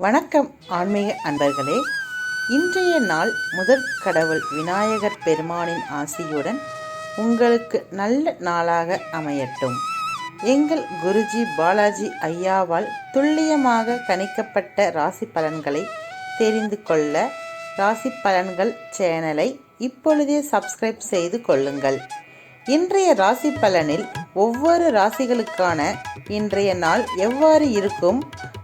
வணக்கம் ஆன்மீக அன்பர்களே. இன்றைய நாள் முதற் கடவுள் விநாயகர் பெருமானின் ஆசியுடன் உங்களுக்கு நல்ல நாளாக அமையட்டும். எங்கள் குருஜி பாலாஜி ஐயாவால் துல்லியமாக கணிக்கப்பட்ட ராசி பலன்களை தெரிந்து கொள்ள ராசி பலன்கள் சேனலை இப்பொழுதே சப்ஸ்கிரைப் செய்து கொள்ளுங்கள். இன்றைய ராசி பலனில் ஒவ்வொரு ராசிகளுக்கான இன்றைய நாள் எவ்வாறு இருக்கும்?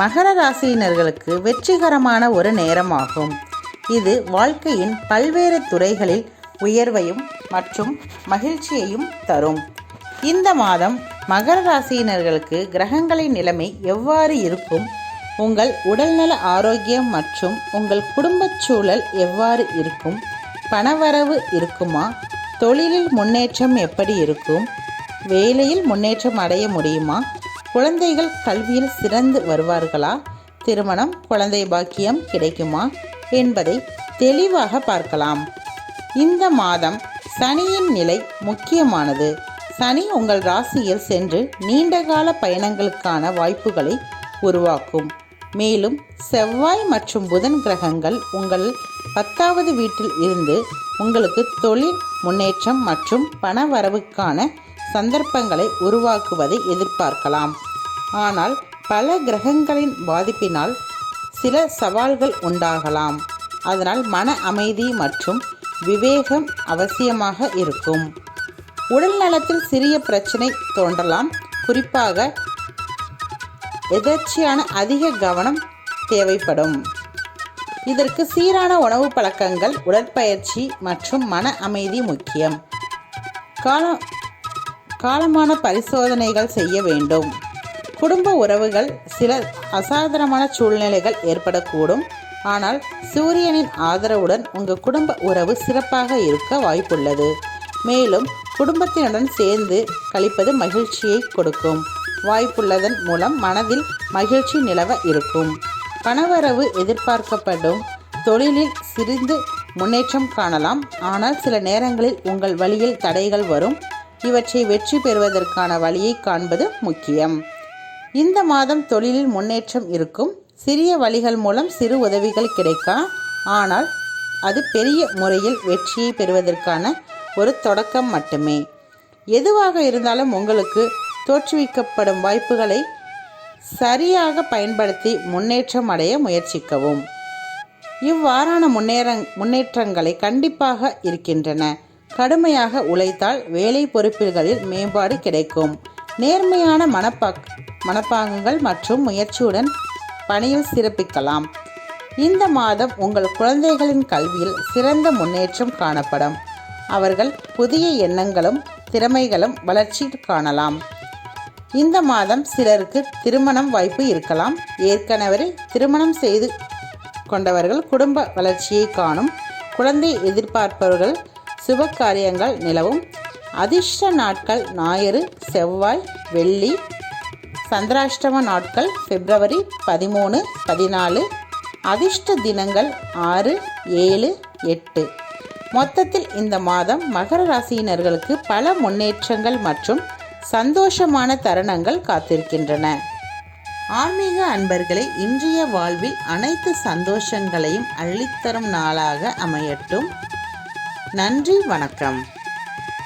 மகர ராசியினர்களுக்கு வெற்றிகரமான ஒரு நேரமாகும். இது வாழ்க்கையின் பல்வேறு துறைகளில் உயர்வையும் மற்றும் மகிழ்ச்சியையும் தரும். இந்த மாதம் மகர ராசியினர்களுக்கு கிரகங்களின் நிலைமை எவ்வாறு இருக்கும்? உங்கள் உடல்நல ஆரோக்கியம் மற்றும் உங்கள் குடும்பச் சூழல் எவ்வாறு இருக்கும்? பணவரவு இருக்குமா? தொழிலில் முன்னேற்றம் எப்படி இருக்கும்? வேலையில் முன்னேற்றம் அடைய முடியுமா? குழந்தைகள் கல்வியில் சிறந்து வருவார்களா? திருமணம் குழந்தை பாக்கியம் கிடைக்குமா? என்பதை தெளிவாக பார்க்கலாம். இந்த மாதம் சனியின் நிலை முக்கியமானது. சனி உங்கள் ராசியில் சென்று நீண்டகால பயணங்களுக்கான வாய்ப்புகளை உருவாக்கும். மேலும் செவ்வாய் மற்றும் புதன் கிரகங்கள் உங்கள் பத்தாவது வீட்டில் இருந்து உங்களுக்கு தொழில் முன்னேற்றம் மற்றும் பண வரவுக்கான சந்தர்ப்பங்களை உருவாக்குவதை எதிர்பார்க்கலாம். ஆனால் பல கிரகங்களின் பாதிப்பினால் சில சவால்கள் உண்டாகலாம். அதனால் மன அமைதி மற்றும் விவேகம் அவசியமாக இருக்கும். உடல் நலத்தில் சிறிய பிரச்சனை தோன்றலாம். குறிப்பாக எதர்ச்சியான அதிக கவனம் தேவைப்படும். இதற்கு சீரான உணவு பழக்கங்கள் உடற்பயிற்சி மற்றும் மன அமைதி முக்கியம். காலம் காலமான பரிசோதனைகள் செய்ய வேண்டும். குடும்ப உறவுகள் சில அசாதாரணமான சூழ்நிலைகள் ஏற்படக்கூடும். ஆனால் சூரியனின் ஆதரவுடன் உங்கள் குடும்ப உறவு சிறப்பாக இருக்க வாய்ப்புள்ளது. மேலும் குடும்பத்தினுடன் சேர்ந்து கழிப்பது மகிழ்ச்சியை கொடுக்கும். வாய்ப்புள்ளதன் மூலம் மனதில் மகிழ்ச்சி நிலவ இருக்கும். பணவரவு எதிர்பார்க்கப்படும். தொழிலில் சிறிது முன்னேற்றம் காணலாம். ஆனால் சில நேரங்களில் உங்கள் வழியில் தடைகள் வரும். இவற்றை வெற்றி பெறுவதற்கான வழியை காண்பது முக்கியம். இந்த மாதம் தொழிலில் முன்னேற்றம் இருக்கும். சிறிய வழிகள் மூலம் சிறு உதவிகள் கிடைக்கா ஆனால் அது பெரிய முறையில் வெற்றியை பெறுவதற்கான ஒரு தொடக்கம் மட்டுமே. எதுவாக இருந்தாலும் உங்களுக்கு தோற்றுவிக்கப்படும் வாய்ப்புகளை சரியாக பயன்படுத்தி முன்னேற்றம் அடைய முயற்சிக்கவும். இவ்வாறான முன்னேற முன்னேற்றங்களை கண்டிப்பாக இருக்கின்றன. கடுமையாக உழைத்தால் வேலை பொறுப்புகளில் மேம்பாடு கிடைக்கும். நேர்மையான மனப்பாக் மனப்பாங்குகள் மற்றும் முயற்சியுடன் பணியில் சிறப்பிக்கலாம். இந்த மாதம் உங்கள் குழந்தைகளின் கல்வியில் சிறந்த முன்னேற்றம் காணப்படும். அவர்கள் புதிய எண்ணங்களும் திறமைகளும் வளர்ச்சி காணலாம். இந்த மாதம் சிலருக்கு திருமணம் வாய்ப்பு இருக்கலாம். ஏற்கனவே திருமணம் செய்து கொண்டவர்கள் குடும்ப வளர்ச்சியை காணும். குழந்தை எதிர்பார்ப்பவர்கள் சுபகாரியங்கள் நிலவும். அதிர்ஷ்ட நாட்கள் ஞாயிறு செவ்வாய் வெள்ளி சந்திராஷ்டம நாட்கள் பிப்ரவரி பதிமூணு பதினாலு அதிர்ஷ்ட தினங்கள் ஆறு ஏழு எட்டு. மொத்தத்தில் இந்த மாதம் மகர ராசியினர்களுக்கு பல முன்னேற்றங்கள் மற்றும் சந்தோஷமான தருணங்கள் காத்திருக்கின்றன. ஆன்மீக அன்பர்களை இன்றைய வாழ்வில் அனைத்து சந்தோஷங்களையும் அள்ளித்தரும் நாளாக அமையட்டும். நன்றி வணக்கம்.